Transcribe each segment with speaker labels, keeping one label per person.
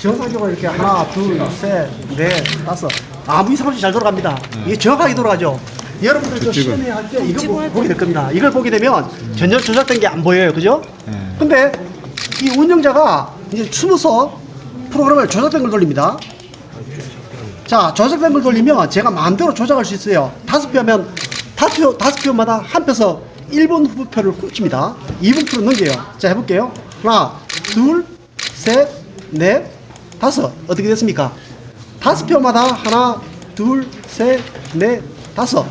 Speaker 1: 정상적으로 이렇게 하나, 둘, 셋, 넷, 다섯 아무 이상 없이 잘 돌아갑니다. 이게 정확하게 돌아가죠. 여러분들 저 시험회 할때 이거 보- 보게 될 겁니다. 이걸 보게 되면 전혀 조작된 게 안 보여요. 그죠?
Speaker 2: 네.
Speaker 1: 근데 이 운영자가 이제 숨어서 프로그램을 조작된 걸 돌립니다. 자, 조작된 걸 돌리면 제가 마음대로 조작할 수 있어요. 다섯 표면 다섯 표, 다섯 표마다 한 표서 1번 후보표를 훔칩니다. 2번 표를 넘겨요. 자, 해볼게요. 하나, 둘, 셋, 넷, 다섯. 어떻게 됐습니까? 다섯 표마다 하나, 둘, 셋, 넷, 다섯.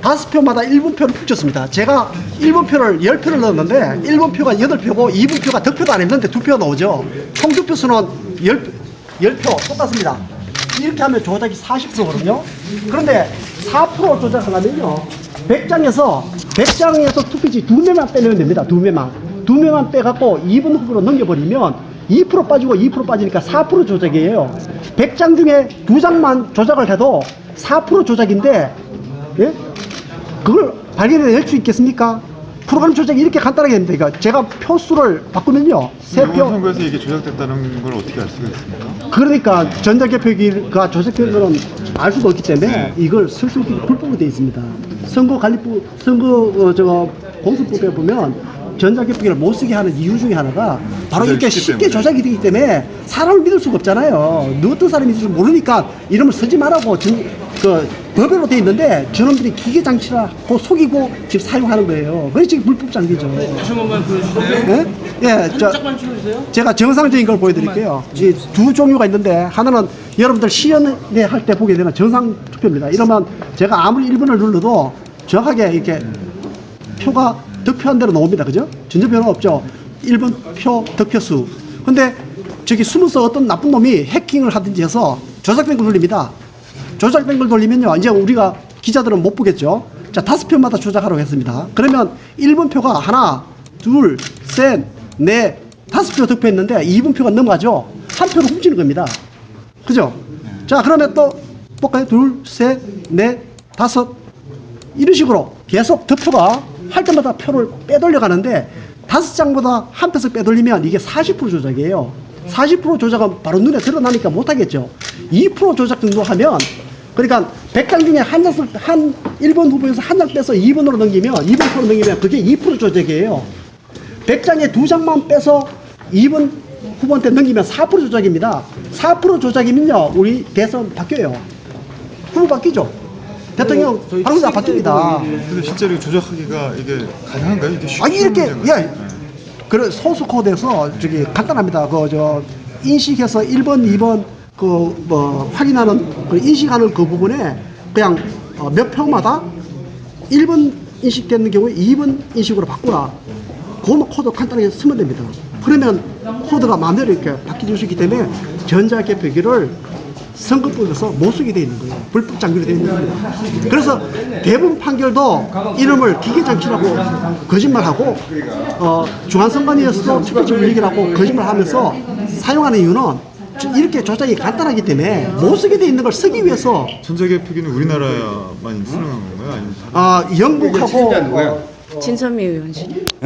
Speaker 1: 다섯 표마다 1번 표를 훔쳤습니다. 제가 1번 표를 10표를 넣었는데 1번 표가 8표고 2번 표가 득표도 안 했는데 2표 나오죠. 총 득표 수는 10, 10표 똑같습니다. 이렇게 하면 조작이 40%거든요. 그런데 4% 조작하려면요. 100장에서 100장에서 투표지 두 매만 빼면 됩니다. 두 매만. 두 매만 빼갖고 2분 후보로 넘겨버리면 2% 빠지고 2% 빠지니까 4% 조작이에요. 100장 중에 두 장만 조작을 해도 4% 조작인데, 예? 그걸 발견해낼 수 있겠습니까? 프로그램 조작이 이렇게 간단하게 됩니다. 그러니까 제가 표수를 바꾸면요. 세
Speaker 2: 이번
Speaker 1: 표,
Speaker 2: 선거에서 이게 조작됐다는 걸 어떻게 알 수가 있습니까?
Speaker 1: 그러니까 전자개표기가 조작된 거는 알 수가 없기 때문에
Speaker 2: 네.
Speaker 1: 이걸 쓸수 없게 불법으로 되어 있습니다. 선거관리부, 선거, 어, 저거, 공수법에 보면 전자개표기를 못 쓰게 하는 이유 중에 하나가 바로 이렇게 쉽게
Speaker 2: 때문에.
Speaker 1: 조작이 되기 때문에 사람을 믿을 수가 없잖아요. 누 어떤 사람인지 줄 모르니까 이름을 쓰지 말라고 전, 그, 법으로 되어 있는데 저놈들이 기계 장치라고 속이고 지금 사용하는 거예요. 그게 지금 불법 장비죠.
Speaker 3: 다시 한 번만 보여주세요.
Speaker 1: 예? 예, 저,
Speaker 3: 살짝만.
Speaker 1: 제가 정상적인 걸 보여드릴게요. 이 두 종류가 있는데 하나는 여러분들 시연회 할 때 보게 되는 정상 투표입니다. 이러면 제가 아무리 1번을 눌러도 정확하게 이렇게 표가 득표한 대로 나옵니다. 그죠? 전혀 변화 없죠. 1번 표 득표수. 근데 저기 숨어서 어떤 나쁜 놈이 해킹을 하든지 해서 조작된 걸 돌립니다. 조작된 걸 돌리면요. 이제 우리가 기자들은 못 보겠죠. 자, 다섯 표마다 조작하라고 했습니다. 그러면 1번 표가 하나, 둘, 셋, 넷, 다섯 표 득표했는데 2번 표가 넘어가죠. 한 표를 훔치는 겁니다. 그죠? 자, 그러면 또 볼까요? 둘, 셋, 넷, 다섯. 이런 식으로 계속 득표가 할 때마다 표를 빼돌려 가는데 다섯 장보다 한 표씩 빼돌리면 이게 40% 조작이에요. 40% 조작은 바로 눈에 드러나니까 못하겠죠. 2% 조작 정도 하면 그러니까 100장 중에 한 장을 한 1번 후보에서 한 장 빼서 2번으로 넘기면 2번 표로 넘기면 그게 2% 조작이에요. 100장에 두 장만 빼서 2번 후보한테 넘기면 4% 조작입니다. 4% 조작이면요, 우리 대선 바뀌어요. 후보 바뀌죠. 대통령 바로 다 바뀝니다.
Speaker 2: 근데 실제로 조작하기가 이게 가능한가요? 이게 쉽
Speaker 1: 아니 이렇게? 야 그래 소수 코드에서 저기 간단합니다. 그 저 인식해서 1번, 2번 그 뭐 확인하는 그 인식하는 그 부분에 그냥 어, 몇 표마다 1번 인식되는 경우에 2번 인식으로 바꾸라. 그 코드 간단하게 쓰면 됩니다. 그러면 코드가 마음대로 이렇게 바뀌어질 수 있기 때문에 전자개표기를 선거법에서 못 쓰게 되어 있는 거예요. 불법 장비로 되어 있는 겁니다. 그래서 대부분 판결도 이름을 기계장치라고 거짓말하고 어, 중앙선관위에서도 특별적 위기라고 거짓말하면서 사용하는 이유는 저- 이렇게 조작이 간단하기 때문에 못 쓰게 되어 있는 걸 쓰기 위해서
Speaker 2: 전자개표기는 우리나라만 쓰는 건가요? 아니면
Speaker 1: 어, 영국하고 어,
Speaker 4: 진선미 의원실.